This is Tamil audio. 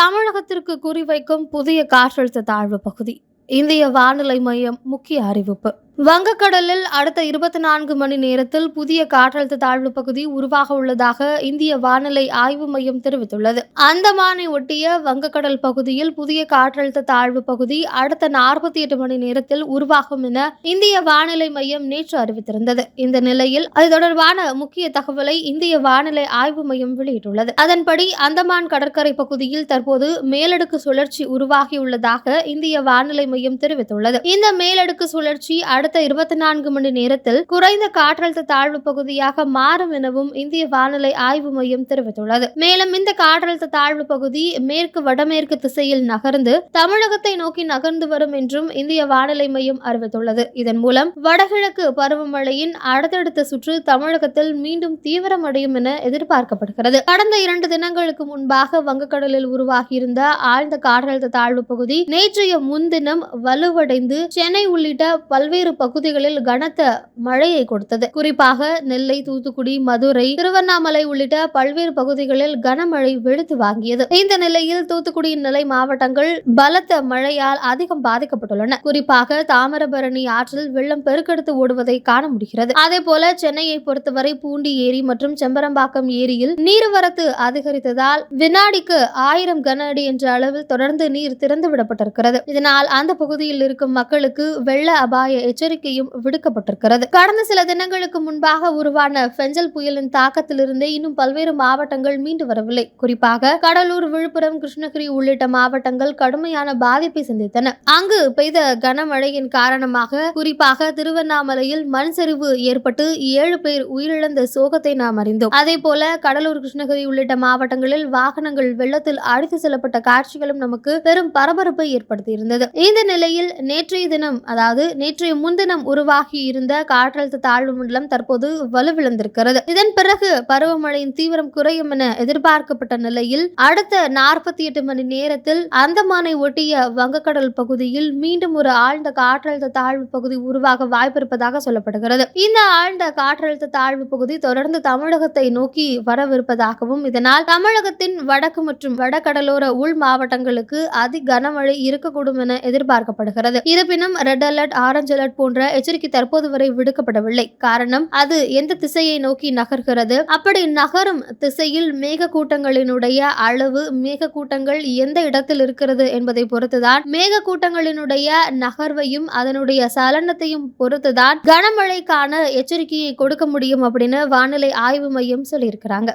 தமிழகத்திற்கு குறிவைக்கும் புதிய காற்றழுத்த தாழ்வு பகுதி. இந்திய வானிலை மையம் முக்கிய அறிவிப்பு. வங்கக்கடலில் அடுத்த இருபத்தி நான்கு மணி நேரத்தில் புதிய காற்றழுத்த தாழ்வு பகுதி உருவாக உள்ளதாக இந்திய வானிலை ஆய்வு மையம் தெரிவித்துள்ளது. அந்தமானை ஒட்டிய வங்கக்கடல் பகுதியில் புதிய காற்றழுத்த தாழ்வு பகுதி அடுத்த நாற்பத்தி எட்டு மணி நேரத்தில் உருவாகும் என இந்திய வானிலை மையம் நேற்று அறிவித்திருந்தது. இந்த நிலையில் அது தொடர்பான முக்கிய தகவலை இந்திய வானிலை ஆய்வு மையம் வெளியிட்டுள்ளது. அதன்படி அந்தமான் கடற்கரை பகுதியில் தற்போது மேலடுக்கு சுழற்சி உருவாகியுள்ளதாக இந்திய வானிலை மையம் தெரிவித்துள்ளது. இந்த மேலடுக்கு சுழற்சி அடுத்த இருபத்தி நான்கு மணி நேரத்தில் குறைந்த காற்றழுத்த தாழ்வு பகுதியாக மாறும் எனவும் இந்திய வானிலை ஆய்வு மையம் தெரிவித்துள்ளது. மேலும் இந்த காற்றழுத்த தாழ்வு பகுதி மேற்கு வடமேற்கு திசையில் நகர்ந்து தமிழகத்தை நோக்கி நகர்ந்து வரும் என்றும் இந்திய வானிலை மையம் அறிவித்துள்ளது. இதன் மூலம் வடகிழக்கு பருவமழையின் அடுத்தடுத்த சுற்று தமிழகத்தில் மீண்டும் தீவிரமடையும் என எதிர்பார்க்கப்படுகிறது. கடந்த இரண்டு தினங்களுக்கு முன்பாக வங்கக்கடலில் உருவாகியிருந்த ஆழ்ந்த காற்றழுத்த தாழ்வு பகுதி நேற்றைய முன்தினம் வலுவடைந்து சென்னை உள்ளிட்ட பல்வேறு பகுதிகளில் கனத்த மழையை கொடுத்தது. குறிப்பாக நெல்லை தூத்துக்குடி மதுரை திருவண்ணாமலை உள்ளிட்ட பல்வேறு பகுதிகளில் கனமழை வெளுத்து வாங்கியது. இந்த நிலையில் தூத்துக்குடி நிலை மாவட்டங்கள் பலத்த மழையால் அதிகம் பாதிக்கப்பட்டுள்ளன. குறிப்பாக தாமிரபரணி ஆற்றில் வெள்ளம் பெருக்கெடுத்து ஓடுவதை காண முடிகிறது. அதே போல சென்னையை பொறுத்தவரை பூண்டி ஏரி மற்றும் செம்பரம்பாக்கம் ஏரியில் நீர்வரத்து அதிகரித்ததால் வினாடிக்கு ஆயிரம் கன அடி என்ற அளவில் தொடர்ந்து நீர் திறந்து விடப்பட்டிருக்கிறது இதனால் அந்த பகுதியில் இருக்கும் மக்களுக்கு வெள்ள அபாய எச்சரிக்கையும் விடுக்கப்பட்டிருக்கிறது. கடந்த சில தினங்களுக்கு முன்பாக உருவான பெஞ்சல் புயலின் தாக்கத்திலிருந்து இன்னும் பல்வேறு மாவட்டங்கள் மீண்டு வரவில்லை. குறிப்பாக கடலூர் விழுப்புரம் கிருஷ்ணகிரி உள்ளிட்ட மாவட்டங்கள் கடுமையான பாதிப்பை சந்தித்தன. அங்கு பெய்த கனமழையின் காரணமாக குறிப்பாக திருவண்ணாமலையில் மண் சரிவு ஏற்பட்டு ஏழு பேர் உயிரிழந்த சோகத்தை நாம் அறிந்தோம். அதே போல கடலூர் கிருஷ்ணகிரி உள்ளிட்ட மாவட்டங்களில் வாகனங்கள் வெள்ளத்தில் அடித்து செல்லப்பட்ட காட்சிகளும் நமக்கு பெரும் பரபரப்பை ஏற்படுத்தியிருந்தது. இந்த நிலையில் நேற்றைய தினம் அதாவது நேற்றைய முன்தினம் உருவாகி இருந்த காற்றழுத்த தாழ்வு மண்டலம் தற்போது வலுவிழந்திருக்கிறது. இதன் பிறகு பருவமழையின் தீவிரம் குறையும் என எதிர்பார்க்கப்பட்ட நிலையில் அடுத்த நாற்பத்தி எட்டு மணி நேரத்தில் அந்தமானை ஒட்டிய வங்கக்கடல் பகுதியில் மீண்டும் ஒரு ஆழ்ந்த காற்றழுத்த தாழ்வு பகுதி உருவாக வாய்ப்பிருப்பதாக சொல்லப்படுகிறது. இந்த ஆழ்ந்த காற்றழுத்த தாழ்வு பகுதி தொடர்ந்து தமிழகத்தை நோக்கி வரவிருப்பதாகவும் இதனால் தமிழகத்தின் வடக்கு மற்றும் வடகடலோர உள் மாவட்டங்களுக்கு அதி கனமழை இருக்கக்கூடும் என எதிர்பார்க்கப்படுகிறது. இருப்பினும் ரெட் அலர்ட் ஆரஞ்சு அலர்ட் போன்ற எச்சரிக்கை தற்போது வரை விடுக்கப்படவில்லை. காரணம் அது எந்த திசையை நோக்கி நகர்கிறது? அப்படி நகரும் திசையில் மேக கூட்டங்களினுடைய அளவு மேக கூட்டங்கள் எந்த இடத்தில் இருக்கிறது என்பதை பொறுத்துதான் மேக கூட்டங்களினுடைய நகர்வையும் அதனுடைய சலனத்தையும் பொறுத்துதான் கனமழைக்கான எச்சரிக்கையை கொடுக்க முடியும் அப்படின்னு வானிலை ஆய்வு மையம் சொல்லியிருக்கிறாங்க.